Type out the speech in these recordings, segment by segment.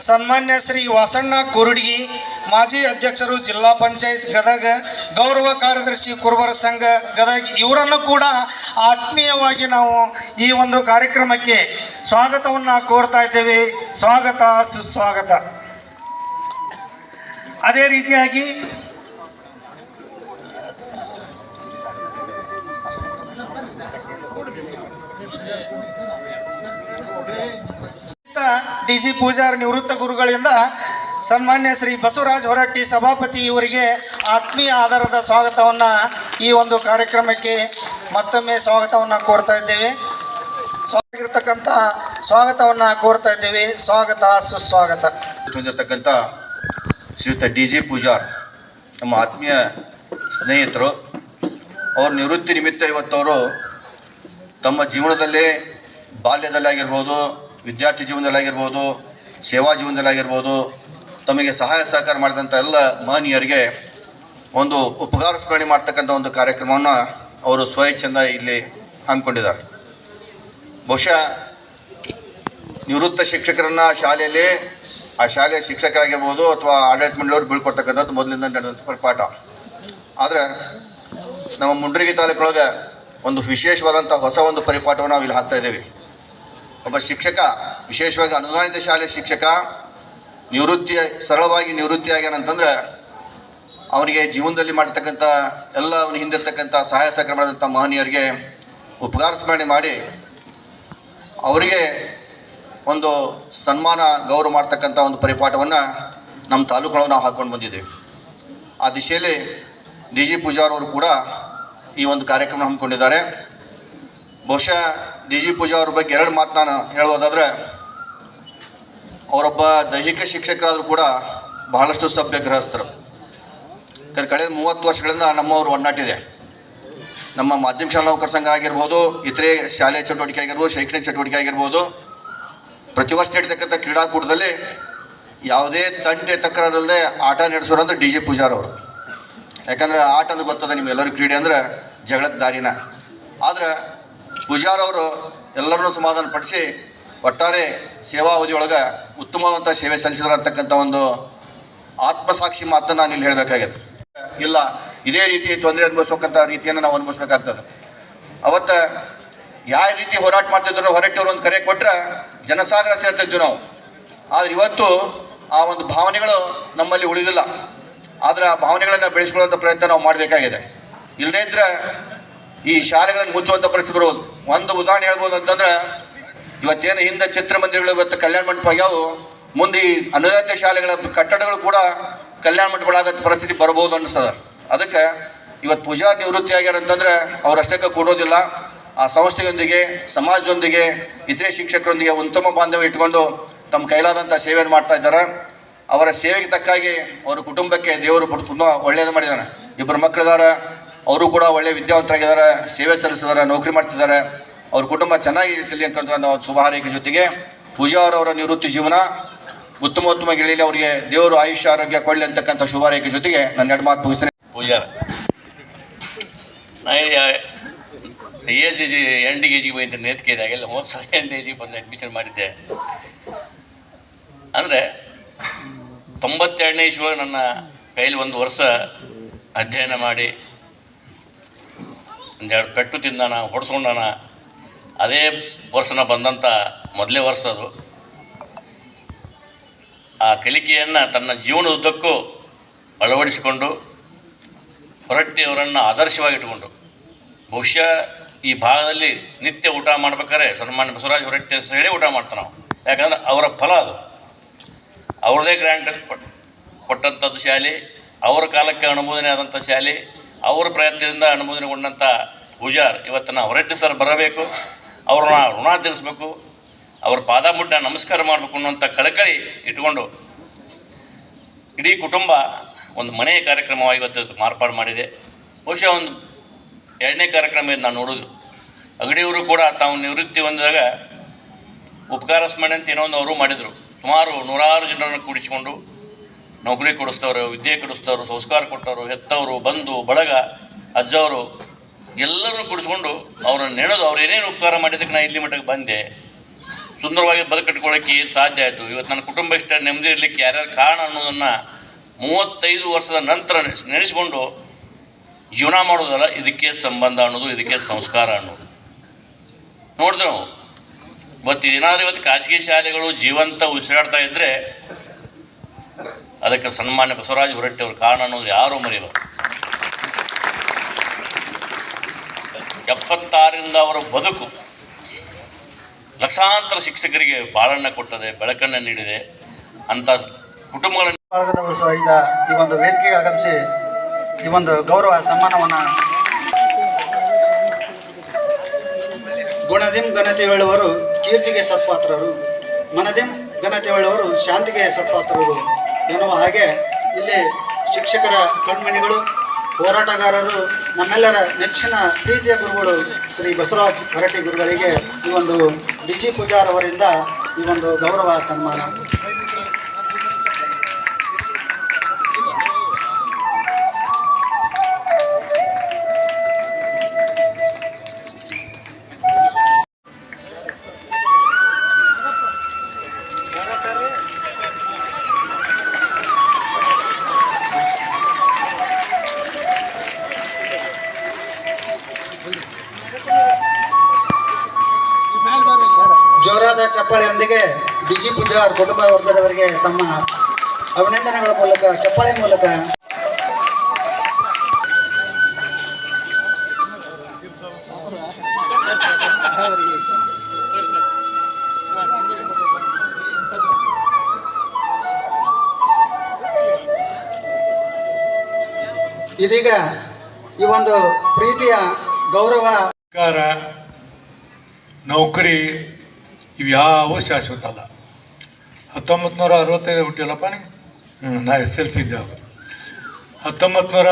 ಸನ್ಮಾನ್ಯ ಶ್ರೀ ವಾಸಣ್ಣ ಕುರುಡ್ಗಿ, ಮಾಜಿ ಅಧ್ಯಕ್ಷರು ಜಿಲ್ಲಾ ಪಂಚಾಯತ್ ಗದಗ, ಗೌರವ ಕಾರ್ಯದರ್ಶಿ ಕುರುಬರ ಸಂಘ ಗದಗ, ಇವರನ್ನು ಕೂಡ ಆತ್ಮೀಯವಾಗಿ ನಾವು ಈ ಒಂದು ಕಾರ್ಯಕ್ರಮಕ್ಕೆ ಸ್ವಾಗತವನ್ನು ಕೋರ್ತಾ ಇದ್ದೇವೆ. ಸ್ವಾಗತ, ಸುಸ್ವಾಗತ. ಅದೇ ರೀತಿಯಾಗಿ ಡಿ ಜಿ ಪೂಜಾರ್ ನಿವೃತ್ತ ಗುರುಗಳಿಂದ ಸನ್ಮಾನ್ಯ ಶ್ರೀ ಬಸವರಾಜ್ ಹೊರಟ್ಟಿ ಸಭಾಪತಿ ಇವರಿಗೆ ಆತ್ಮೀಯ ಆಧಾರದ ಸ್ವಾಗತವನ್ನು ಈ ಒಂದು ಕಾರ್ಯಕ್ರಮಕ್ಕೆ ಮತ್ತೊಮ್ಮೆ ಸ್ವಾಗತವನ್ನು ಕೋರ್ತಾ ಇದ್ದೇವೆ. ಸ್ವಾಗಿರ್ತಕ್ಕಂಥ ಸ್ವಾಗತವನ್ನು ಕೋರ್ತಾ ಇದ್ದೇವೆ. ಸ್ವಾಗತ, ಸುಸ್ವಾಗತ. ಹೊಂದಿರತಕ್ಕಂಥ ಶ್ರೀಯುತ ಡಿ ಜಿ ಪೂಜಾರ್, ನಮ್ಮ ಆತ್ಮೀಯ ಸ್ನೇಹಿತರು, ಅವ್ರ ನಿವೃತ್ತಿ ನಿಮಿತ್ತ ಇವತ್ತವರು ತಮ್ಮ ಜೀವನದಲ್ಲೇ ಬಾಲ್ಯದಲ್ಲಾಗಿರ್ಬೋದು ವಿದ್ಯಾರ್ಥಿ ಜೀವನದಲ್ಲಾಗಿರ್ಬೋದು, ಸೇವಾ ಜೀವನದಲ್ಲಾಗಿರ್ಬೋದು, ತಮಗೆ ಸಹಾಯ ಸಹಕಾರ ಮಾಡಿದಂಥ ಎಲ್ಲ ಮಹನೀಯರಿಗೆ ಒಂದು ಉಪಕಾರ ಸ್ಮರಣೆ ಮಾಡ್ತಕ್ಕಂಥ ಒಂದು ಕಾರ್ಯಕ್ರಮವನ್ನು ಅವರು ಸ್ವಇಚ್ಛೆಯಿಂದ ಇಲ್ಲಿ ಹಮ್ಮಿಕೊಂಡಿದ್ದಾರೆ. ಬಹುಶಃ ನಿವೃತ್ತ ಶಿಕ್ಷಕರನ್ನ ಶಾಲೆಯಲ್ಲಿ, ಆ ಶಾಲೆಯ ಶಿಕ್ಷಕರಾಗಿರ್ಬೋದು ಅಥವಾ ಆಡಳಿತ ಮಂಡಳಿಯವರು ಬೀಳ್ಕೊಡ್ತಕ್ಕಂಥದ್ದು ಮೊದಲಿಂದ ನಡೆದಂಥ ಪರಿಪಾಠ. ಆದರೆ ನಮ್ಮ ಮುಂಡ್ರಿಗಿ ತಾಲೂಕೊಳಗೆ ಒಂದು ವಿಶೇಷವಾದಂಥ ಹೊಸ ಒಂದು ಪರಿಪಾಠವನ್ನು ನಾವು ಇಲ್ಲಿ ಹಾಕ್ತಾ ಇದ್ದೇವೆ. ಒಬ್ಬ ಶಿಕ್ಷಕ, ವಿಶೇಷವಾಗಿ ಅನುದಾನಿತ ಶಾಲೆ ಶಿಕ್ಷಕ, ನಿವೃತ್ತಿ, ಸರಳವಾಗಿ ನಿವೃತ್ತಿ ಆಗ್ಯಾನಂತಂದ್ರೆ ಅವನಿಗೆ ಜೀವನದಲ್ಲಿ ಮಾಡ್ತಕ್ಕಂಥ ಎಲ್ಲ ಅವನ ಹಿಂದಿರ್ತಕ್ಕಂಥ ಸಹಾಯ ಸಹಕಾರ ಮಾಡಿದಂಥ ಮಹನೀಯರಿಗೆ ಉಪಕಾರ ಸ್ಮರಣೆ ಮಾಡಿ ಅವರಿಗೆ ಒಂದು ಸನ್ಮಾನ, ಗೌರವ ಮಾಡ್ತಕ್ಕಂಥ ಒಂದು ಪರಿಪಾಠವನ್ನು ನಮ್ಮ ತಾಲೂಕೊಳಗೆ ನಾವು ಹಾಕ್ಕೊಂಡು ಬಂದಿದ್ದೀವಿ. ಆ ದಿಶೆಯಲ್ಲಿ ಡಿ ಜಿ ಪೂಜಾರವರು ಕೂಡ ಈ ಒಂದು ಕಾರ್ಯಕ್ರಮ ಹಮ್ಮಿಕೊಂಡಿದ್ದಾರೆ. ಬಹುಶಃ ಡಿ ಜಿ ಪೂಜಾ ಅವ್ರ ಬಗ್ಗೆ ಎರಡು ಮಾತು ನಾನು ಹೇಳೋದಾದ್ರೆ, ಅವರೊಬ್ಬ ದೈಹಿಕ ಶಿಕ್ಷಕರಾದರೂ ಕೂಡ ಬಹಳಷ್ಟು ಸಭ್ಯ ಗೃಹಸ್ಥರು. ಕಳೆದ ಮೂವತ್ತು ವರ್ಷಗಳಿಂದ ನಮ್ಮವರು ಒನ್ನಾಟಿದೆ. ನಮ್ಮ ಮಾಧ್ಯಮ ಶಾಲಾ ನೌಕರ ಸಂಘ ಆಗಿರ್ಬೋದು, ಇತರೆ ಶಾಲೆಯ ಚಟುವಟಿಕೆ ಆಗಿರ್ಬೋದು, ಶೈಕ್ಷಣಿಕ ಚಟುವಟಿಕೆ ಆಗಿರ್ಬೋದು, ಪ್ರತಿ ವರ್ಷ ನಡೀತಕ್ಕಂಥ ಕ್ರೀಡಾಕೂಟದಲ್ಲಿ ಯಾವುದೇ ತಂಟೆ ತಕರಾರಲ್ಲದೆ ಆಟ ನಡೆಸೋರು ಅಂದ್ರೆ ಡಿ ಜೆ ಪೂಜಾರ್ ಅವರು ಯಾಕಂದ್ರೆ ಆಟ ಅಂದ್ರೆ ಗೊತ್ತದ ನಿಮ್ಗೆಲ್ಲರೂ ಕ್ರೀಡೆ ಅಂದ್ರೆ ಜಗಳದ ದಾರಿನ. ಆದ್ರೆ ಪೂಜಾರ್ ಅವರು ಎಲ್ಲರನ್ನೂ ಸಮಾಧಾನ ಪಡಿಸಿ ಒಟ್ಟಾರೆ ಸೇವಾ ಅವಧಿಯೊಳಗೆ ಉತ್ತಮವಾದಂಥ ಸೇವೆ ಸಲ್ಲಿಸಿದ್ರ ಅಂತಕ್ಕಂಥ ಒಂದು ಆತ್ಮಸಾಕ್ಷಿ ಮಾತನ್ನು ನಾನು ಇಲ್ಲಿ ಹೇಳಬೇಕಾಗಿದೆ ಇಲ್ಲ, ಇದೇ ರೀತಿ ತೊಂದರೆ ಅನುಭವಿಸೋಕ್ಕಂಥ ರೀತಿಯನ್ನು ನಾವು ಅನುಭವಿಸ್ಬೇಕಾಗ್ತದೆ. ಅವತ್ತು ಯಾವ ರೀತಿ ಹೋರಾಟ ಮಾಡ್ತಿದ್ರು ಹೊರಟ್ಟಿ ಅವರು ಒಂದು ಕರೆ ಕೊಟ್ಟರೆ ಜನಸಾಗರ ಸೇರ್ತಿದ್ವಿ ನಾವು. ಆದರೆ ಇವತ್ತು ಆ ಒಂದು ಭಾವನೆಗಳು ನಮ್ಮಲ್ಲಿ ಉಳಿದಿಲ್ಲ. ಆದ್ರೆ ಆ ಭಾವನೆಗಳನ್ನು ಬೆಳೆಸ್ಕೊಳ್ಳೋಂಥ ಪ್ರಯತ್ನ ನಾವು ಮಾಡಬೇಕಾಗಿದೆ. ಇಲ್ಲದೇ ಇದ್ರೆ ಈ ಶಾಲೆಗಳನ್ನು ಮುಚ್ಚುವಂತ ಪರಿಸ್ಥಿತಿ ಬರೋದು ಒಂದು ಉದಾಹರಣೆ ಹೇಳ್ಬೋದು ಅಂತಂದ್ರೆ, ಇವತ್ತೇನು ಹಿಂದೆ ಚಿತ್ರಮಂದಿರಗಳು, ಇವತ್ತು ಕಲ್ಯಾಣ ಮಂಟಪ ಆಗ್ಯಾವು ಮುಂದೆ ಈ ಅನುದಾನಿತ ಶಾಲೆಗಳ ಕಟ್ಟಡಗಳು ಕೂಡ ಕಲ್ಯಾಣ ಮಂಟಪಗಳಾಗೋ ಪರಿಸ್ಥಿತಿ ಬರ್ಬೋದು ಅನಿಸ್ತದ ಅದಕ್ಕೆ ಇವತ್ತು ಪೂಜಾ ನಿವೃತ್ತಿ ಆಗ್ಯಾರ ಅಂತಂದ್ರೆ ಅಷ್ಟಕ್ಕೆ ಕೊಡೋದಿಲ್ಲ. ಆ ಸಂಸ್ಥೆಯೊಂದಿಗೆ, ಸಮಾಜದೊಂದಿಗೆ, ಇತರೆ ಶಿಕ್ಷಕರೊಂದಿಗೆ ಉತ್ತಮ ಬಾಂಧವ್ಯ ಇಟ್ಕೊಂಡು ತಮ್ಮ ಕೈಲಾದಂಥ ಸೇವೆಯನ್ನು ಮಾಡ್ತಾ ಇದ್ದಾರೆ. ಅವರ ಸೇವೆಗೆ ತಕ್ಕಾಗಿ ಅವರ ಕುಟುಂಬಕ್ಕೆ ದೇವರು ತುಂಬ ಒಳ್ಳೆಯದು ಮಾಡಿದ್ದಾನೆ. ಇಬ್ಬರು ಮಕ್ಕಳಿದ್ದಾರೆ ಅವರು ಕೂಡ ಒಳ್ಳೆ ವಿದ್ಯಾವಂತರಾಗಿದ್ದಾರೆ, ಸೇವೆ ಸಲ್ಲಿಸಿದ್ದಾರೆ, ನೌಕರಿ ಮಾಡ್ತಿದ್ದಾರೆ. ಅವ್ರ ಕುಟುಂಬ ಚೆನ್ನಾಗಿ ಇರ್ತಲಿ ಅಂತ ಶುಭ ಹಾರೈಕೆ ಜೊತೆಗೆ. ಪೂಜಾ ಅವರವರ ನಿವೃತ್ತಿ ಜೀವನ ಉತ್ತಮ ಉತ್ತಮ ಗೆಳೆಯಲ್ಲಿ ಅವರಿಗೆ ದೇವರು ಆಯುಷ್ಯ, ಆರೋಗ್ಯ ಕೊಳ್ಳಿ ಅಂತಕ್ಕಂಥ ಶುಭ ಹಾರೈಕೆ ಜೊತೆಗೆ ನನ್ನ ಎರಡು ಮಾತು ಮುಗಿಸ್ತೇನೆ. ಪೂಜಾರ ಎ ಸಿ ಜಿ ಎಂಟು ಕೆ ಜಿಗೆ ಬಂದಿದ್ದೆ, ನೇತಿಕೆ ಇದಾಗೆಲ್ಲ ಹೋದ ಕೆ ಜಿ ಬಂದು ಅಡ್ಮಿಷನ್ ಮಾಡಿದ್ದೆ. ಅಂದರೆ ತೊಂಬತ್ತೆರಡನೇ ಇಸ್ವಿಯೊಳಗೆ ನನ್ನ ಕೈಲಿ ಒಂದು ವರ್ಷ ಅಧ್ಯಯನ ಮಾಡಿ ಒಂದೆರಡು ಪೆಟ್ಟು ತಿಂದಾನ, ಹೊಡ್ಸ್ಕೊಂಡಾನ. ಅದೇ ವರ್ಷನ ಬಂದಂಥ ಮೊದಲೇ ವರ್ಷ ಅದು. ಆ ಕಲಿಕೆಯನ್ನು ತನ್ನ ಜೀವನದುದ್ದಕ್ಕೂ ಅಳವಡಿಸಿಕೊಂಡು ಹೊರಟ್ಟಿಯವರನ್ನು ಆದರ್ಶವಾಗಿಟ್ಟುಕೊಂಡು. ಬಹುಶಃ ಈ ಭಾಗದಲ್ಲಿ ನಿತ್ಯ ಊಟ ಮಾಡ್ಬೇಕಾದ್ರೆ ಸನ್ಮಾನ್ಯ ಬಸವರಾಜ್ ಹೊರಟ್ಟಿ ಹೆಸರು ಹೇಳಿ ಊಟ ಮಾಡ್ತಾನೆ ನಾವು ಯಾಕಂದ್ರೆ ಅವರ ಫಲ ಅದು. ಅವ್ರದೇ ಗ್ರ್ಯಾಂಟ್ ಕೊಟ್ ಕೊಟ್ಟಂಥದ್ದು ಶಾಲೆ, ಅವರ ಕಾಲಕ್ಕೆ ಅನುಮೋದನೆ ಆದಂಥ ಶಾಲೆ ಅವರ ಪ್ರಯತ್ನದಿಂದ ಅನುಮೋದನೆಗೊಂಡಂಥ ಪೂಜಾರ್ ಇವತ್ತಿನ ಹೊರಟ್ಟಿ ಸರ್ ಬರಬೇಕು, ಅವ್ರನ್ನ ಋಣ ತೀರಿಸ್ಬೇಕು, ಅವ್ರ ಪಾದ ಮುಡ್ಡ ನಮಸ್ಕಾರ ಮಾಡಬೇಕು ಅನ್ನುವಂಥ ಕಳಕಳಿ ಇಟ್ಕೊಂಡು ಇಡೀ ಕುಟುಂಬ ಒಂದು ಮನೆಯ ಕಾರ್ಯಕ್ರಮವಾಗಿ ಇವತ್ತು ಮಾರ್ಪಾಡು ಮಾಡಿದೆ. ಬಹುಶಃ ಒಂದು ಎರಡನೇ ಕಾರ್ಯಕ್ರಮ ಇದು ನಾನು ನೋಡೋದು. ಅಗಡಿಯವರು ಕೂಡ ತಾವು ನಿವೃತ್ತಿ ಹೊಂದಿದಾಗ ಉಪಕಾರ ಸ್ಮರಣೆ ಅಂತ ಏನೋ ಒಂದು ಅವರು ಮಾಡಿದರು. ಸುಮಾರು ನೂರಾರು ಜನರನ್ನು ಕೂಡಿಸಿಕೊಂಡು ನೌಕರಿ ಕೊಡಿಸ್ತವ್ರು ವಿದ್ಯೆ ಕೊಡಿಸ್ತವ್ರು ಸಂಸ್ಕಾರ ಕೊಟ್ಟವರು, ಹೆತ್ತವರು ಬಂಧು ಬಳಗ, ಅಜ್ಜವರು, ಎಲ್ಲರನ್ನು ಕೂಡಿಸ್ಕೊಂಡು ಅವ್ರನ್ನ ನೆನೆದು ಅವ್ರು ಏನೇನು ಉಪಕಾರ ಮಾಡಿದ್ದಕ್ಕೆ ನಾನು ಇಲ್ಲಿ ಮಟ್ಟಕ್ಕೆ ಬಂದೆ. ಸುಂದರವಾಗಿ ಬದುಕಟ್ಕೊಳ್ಳೋಕ್ಕೆ ಸಾಧ್ಯ ಆಯಿತು. ಇವತ್ತು ನನ್ನ ಕುಟುಂಬ ಇಷ್ಟ ನೆಮ್ಮದಿ ಇರಲಿಕ್ಕೆ ಯಾರ್ಯಾರು ಕಾರಣ ಅನ್ನೋದನ್ನು ಮೂವತ್ತೈದು ವರ್ಷದ ನಂತರ ನೆನೆಸ್- ನೆನೆಸ್ಕೊಂಡು ಜೀವನ ಮಾಡೋದಲ್ಲ, ಇದಕ್ಕೆ ಸಂಬಂಧ ಅನ್ನೋದು, ಇದಕ್ಕೆ ಸಂಸ್ಕಾರ ಅನ್ನೋದು. ನೋಡಿದೆ ನಾವು? ಇವತ್ತು ಏನಾದರೂ ಇವತ್ತು ಖಾಸಗಿ ಶಾಲೆಗಳು ಜೀವಂತ ಉಸಿರಾಡ್ತಾ ಇದ್ದರೆ ಅದಕ್ಕೆ ಸನ್ಮಾನ್ಯ ಬಸವರಾಜ ಅವರು ಕಾರಣ ಅನ್ನೋದು ಯಾರೂ ಮರೆಯಬಾರ್ದು ಎಪ್ಪತ್ತಾರರಿಂದ ಅವರ ಬದುಕು ಲಕ್ಷಾಂತರ ಶಿಕ್ಷಕರಿಗೆ ಬಾಳನ್ನ ಕೊಟ್ಟದೆ, ಬೆಳಕನ್ನ ನೀಡಿದೆ. ಅಂತ ಕುಟುಂಬಗಳನ್ನು ಸಹಿತ ಈ ಒಂದು ವೇದಿಕೆಗೆ ಆಗಮಿಸಿ ಈ ಒಂದು ಗೌರವ, ಸನ್ಮಾನವನ್ನು ಗುಣದಿಂ ಘನತೆ ಹೇಳುವರು, ಕೀರ್ತಿಗೆ ಸತ್ಪಾತ್ರರು. ಮನದಿಂ ಘನತೆ ಹೇಳುವರು, ಶಾಂತಿಗೆ ಸತ್ಪಾತ್ರರು. ಎನ್ನುವ ಹಾಗೆ ಇಲ್ಲಿ ಶಿಕ್ಷಕರ ಕಣ್ಮಣಿಗಳು, ಹೋರಾಟಗಾರರು, ನಮ್ಮೆಲ್ಲರ ನೆಚ್ಚಿನ ಪ್ರೀತಿಯ ಗುರುಗಳು ಶ್ರೀ ಬಸವರಾಜ್ ಹೊರಟ್ಟಿ ಗುರುಗಳಿಗೆ ಈ ಒಂದು ಡಿ ಜಿ ಪೂಜಾರ್ ಅವರಿಂದ ಈ ಒಂದು ಗೌರವ ಸನ್ಮಾನ. ಚಪ್ಪಾಳೆಯೊಂದಿಗೆ ಬಿಜಿ ಪೂಜಾರ್ ಕುಟುಂಬ ವರ್ಗದವರಿಗೆ ತಮ್ಮ ಅಭಿನಂದನೆಗಳ ಮೂಲಕ ಚಪ್ಪಾಳೆ ಮೂಲಕ. ಇದೀಗ ಈ ಒಂದು ಪ್ರೀತಿಯ ಗೌರವ. ನೌಕರಿ ಇವು ಯಾವ ಶಾಶ್ವತ ಅಲ್ಲ. ಹತ್ತೊಂಬತ್ತು ನೂರ ಅರವತ್ತೈದು ಹುಟ್ಟಿಲ್ಲಪ್ಪ ನೀವು ನಾ ಎಸ್ ಎಲ್ ಸಿ ಇದ್ದೆ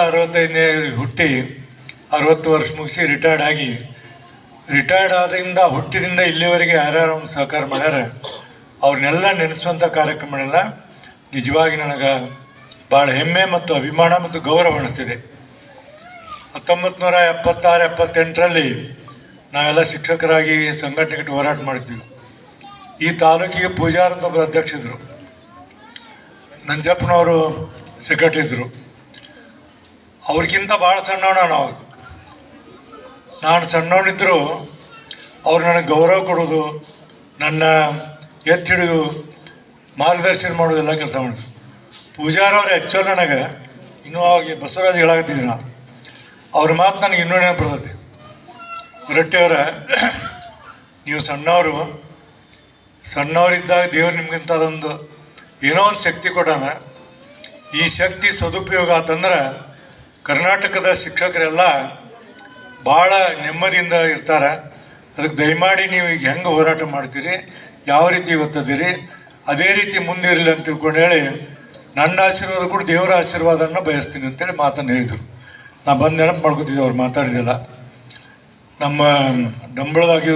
ಅರವತ್ತೈದನೇ ಹುಟ್ಟಿ ಅರವತ್ತು ವರ್ಷ ಮುಗಿಸಿ ರಿಟೈರ್ಡ್ ಆಗಿ ರಿಟೈರ್ಡ್ ಆದ್ರಿಂದ ಹುಟ್ಟಿದಿಂದ ಇಲ್ಲಿವರೆಗೆ ಯಾರ್ಯಾರು ಸಹಕಾರ ಮಾಡ್ಯಾರ, ಅವ್ರನ್ನೆಲ್ಲ ನೆನೆಸುವಂಥ ಕಾರ್ಯಕ್ರಮಗಳೆಲ್ಲ ನಿಜವಾಗಿ ನನಗೆ ಭಾಳ ಹೆಮ್ಮೆ ಮತ್ತು ಅಭಿಮಾನ ಮತ್ತು ಗೌರವ ಅನಿಸ್ತಿದೆ. ಹತ್ತೊಂಬತ್ತು ನೂರ ಎಪ್ಪತ್ತಾರು ಎಪ್ಪತ್ತೆಂಟರಲ್ಲಿ ನಾವೆಲ್ಲ ಶಿಕ್ಷಕರಾಗಿ ಸಂಘಟನೆಗೆ ಹೋರಾಟ ಮಾಡಿದ್ವಿ ಈ ತಾಲೂಕಿಗೆ ಪೂಜಾರ್ ಅಂತ ಒಬ್ಬರು ಅಧ್ಯಕ್ಷರು ನಂಜಪ್ಪನವರು ಸೆಕ್ರೆಟರಿ ಇದ್ದರು ಅವ್ರಿಗಿಂತ ಭಾಳ ಸಣ್ಣವನ ನಾವು. ನಾನು ಸಣ್ಣವನಿದ್ದರೂ ಅವ್ರು ನನಗೆ ಗೌರವ ಕೊಡೋದು, ನನ್ನ ಎತ್ತಿ ಹಿಡಿದು ಮಾರ್ಗದರ್ಶನ ಮಾಡೋದೆಲ್ಲ ಕೆಲಸ ಮಾಡಿದ್ರು. ಪೂಜಾರವ್ರು ಆ್ಯಕ್ಚುಲ್ ನನಗೆ ಇನ್ನೂ ಅವಾಗ ಬಸವರಾಜ್ ಹೇಳಾಕತ್ತಿದ್ದೆ ನಾನು. ಅವ್ರ ಮಾತು ನನಗೆ ಇನ್ನೂ ನೆನಪು ಬರ್ತೈತಿ. ಹೊರಟ್ಟಿಯವರ ನೀವು ಸಣ್ಣವರು ಸಣ್ಣವರಿದ್ದಾಗ ದೇವ್ರು ನಿಮ್ಗಿಂತ ಅದೊಂದು ಏನೋ ಒಂದು ಶಕ್ತಿ ಕೊಡೋಣ ಈ ಶಕ್ತಿ ಸದುಪಯೋಗ ಆತಂದ್ರೆ ಕರ್ನಾಟಕದ ಶಿಕ್ಷಕರೆಲ್ಲ ಭಾಳ ನೆಮ್ಮದಿಯಿಂದ ಇರ್ತಾರೆ. ಅದಕ್ಕೆ ದಯಮಾಡಿ ನೀವು ಈಗ ಹೆಂಗೆ ಹೋರಾಟ ಮಾಡ್ತೀರಿ, ಯಾವ ರೀತಿ ಇವತ್ತದಿರಿ ಅದೇ ರೀತಿ ಮುಂದೆ ಇರಲಿ ಅಂತ ತಿಳ್ಕೊಂಡು ಹೇಳಿ ನನ್ನ ಆಶೀರ್ವಾದ ಕೂಡ ದೇವರ ಆಶೀರ್ವಾದನ ಬಯಸ್ತೀನಿ ಅಂತೇಳಿ ಮಾತನ್ನು ಹೇಳಿದರು. ನಾ ಬಂದು ನೆನಪು ಮಾಡ್ಕೊತಿದ್ದೆ ಅವ್ರು ಮಾತಾಡಿದೆಲ್ಲ ನಮ್ಮ ಡಂಬಳದಾಗಿ